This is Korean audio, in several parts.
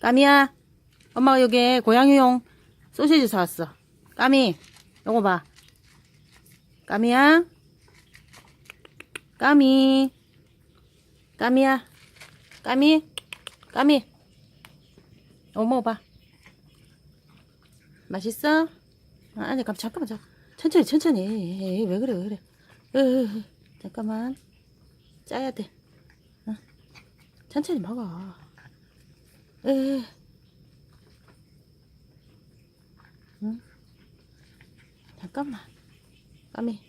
까미야. 엄마가 여기 고양이용 소시지 사왔어. 까미, 요거 봐. 까미야. 까미. 까미야. 까미. 까미. 요거 먹어봐. 맛있어? 아, 아니, 잠- 잠깐만, 잠 천천히, 천천히. 에이, 왜 그래, 왜 그래. 으, 잠깐만. 짜야 돼. 어? 천천히 먹어. 으. 응? 잠깐만. 까미.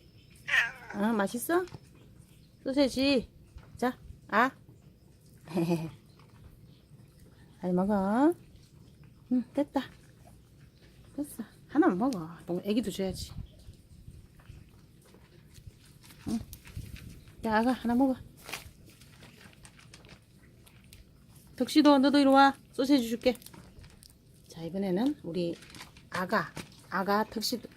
아, 맛있어? 소세지. 자, 아. 잘 먹어. 응, 됐다. 됐어. 하나만 먹어. 동- 애기도 줘야지. 응. 야, 아가, 하나 먹어. 덕시도, 너도 이리 와. 소세지 줄게. 자, 이번에는 우리 아가, 아가, 덕시도,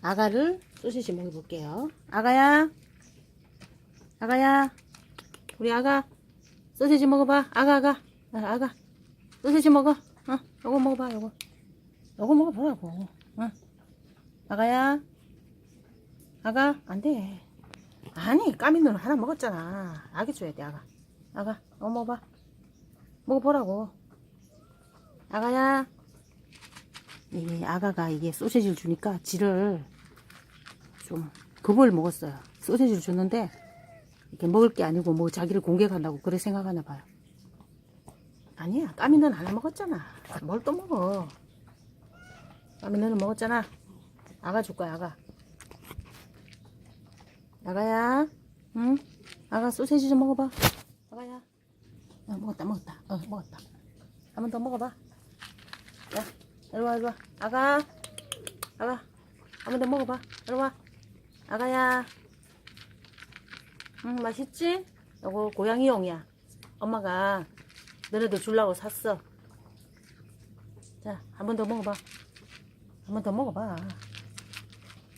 아가를 소시지 먹여볼게요. 아가야. 아가야. 우리 아가. 소시지 먹어봐. 아가, 아가. 아, 아가. 소시지 먹어. 어, 요거 먹어봐, 요거. 요거 먹어보라고. 어. 아가야. 아가, 안 돼. 아니, 까미는 하나 먹었잖아. 아기 줘야 돼, 아가. 아가, 요거 먹어봐. 먹어보라고. 아가야. 이게 아가가 이게 소시지를 주니까 지를 좀 겁을 먹었어요. 소시지를 줬는데 이렇게 먹을 게 아니고 뭐 자기를 공격한다고 그래 생각하나 봐요. 아니야, 까미는 하나 먹었잖아. 뭘 또 먹어? 까미는 먹었잖아. 아가 줄 거야, 아가. 아가야, 응? 아가 소시지 좀 먹어봐. 아가야. 어, 먹었다, 먹었다. 어, 먹었다. 한 번 더 먹어봐. 야, 이리 와, 이리 와. 아가. 아가. 한 번 더 먹어봐. 이리 와. 아가야. 응, 맛있지? 요거 고양이용이야. 엄마가 너네들 주려고 샀어. 자, 한 번 더 먹어봐. 한 번 더 먹어봐.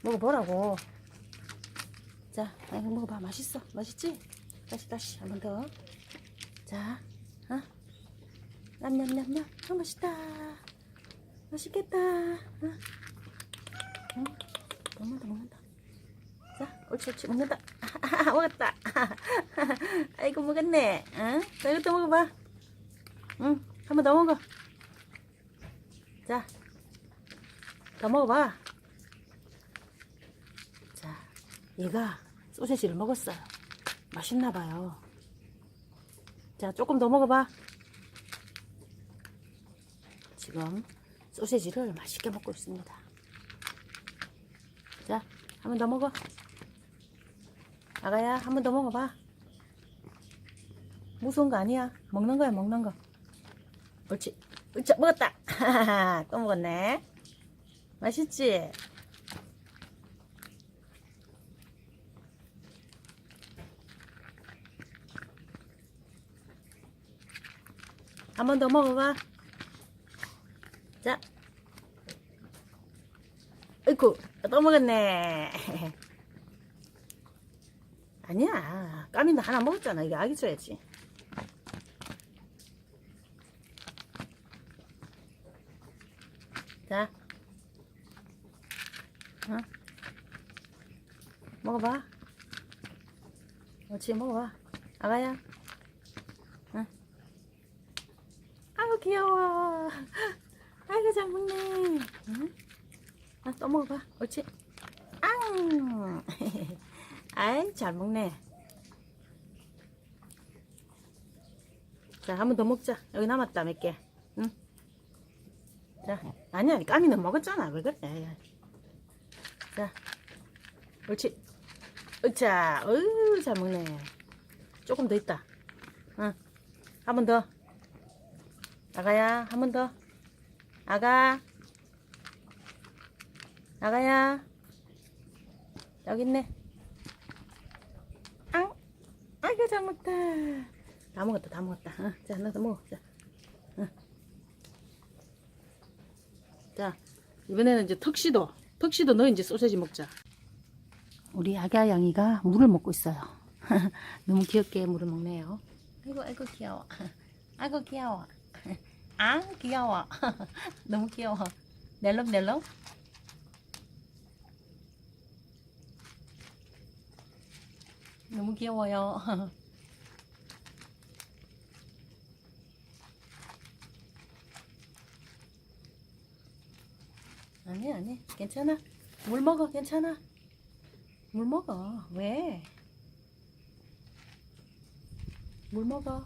먹어보라고. 자, 이거 먹어봐. 맛있어. 맛있지? 다시, 다시. 한 번 더. 자, 어? 냠냠냠냠. 아, 맛있다. 맛있겠다. 어? 응? 먹는다, 먹는다. 자, 옳지, 옳지. 먹는다. 아, 먹었다. 아이고, 먹었네. 응? 자, 이것도 먹어봐. 응, 한 번 더 먹어. 자, 더 먹어봐. 자, 얘가 소세지를 먹었어요. 맛있나 봐요. 자, 조금 더 먹어봐. 지금 소세지를 맛있게 먹고 있습니다. 자, 한 번 더 먹어. 아가야, 한 번 더 먹어봐. 무서운 거 아니야. 먹는 거야, 먹는 거. 옳지. 옳지, 먹었다. 또 먹었네. 맛있지? 한 번 더 먹어봐. 자. 아이고, 또 먹었네. 아니야. 까미는 하나 먹었잖아. 이거 아기 줘야지. 자. 어? 먹어봐. 옳지, 먹어봐. 아가야. 응? 아이고, 귀여워. 아이고, 잘 먹네. 응? 아, 또 먹어봐. 옳지. 앙. 아이, 잘 먹네. 자, 한 번 더 먹자. 여기 남았다, 몇 개. 응? 자, 아니야, 까미는 먹었잖아. 왜 그래? 자, 옳지. 으차, 어유, 잘 먹네. 조금 더 있다. 응. 한 번 더. 아가야, 한 번 더. 아가. 아가야. 여기 있네. 앙. 아이고, 잘 먹다. 다 먹었다, 다 먹었다. 어, 자, 너도 먹어. 자. 어. 자, 이번에는 이제 턱시도. 턱시도 너 이제 소세지 먹자. 우리 아가 양이가 물을 먹고 있어요. 너무 귀엽게 물을 먹네요. 아이고, 아이고, 귀여워. 아이고, 귀여워. 아 귀여워. 너무 귀여워. 넬롬넬롬 너무 귀여워요. 아니 아니 괜찮아. 물 먹어 괜찮아. 물 먹어. 왜? 물 먹어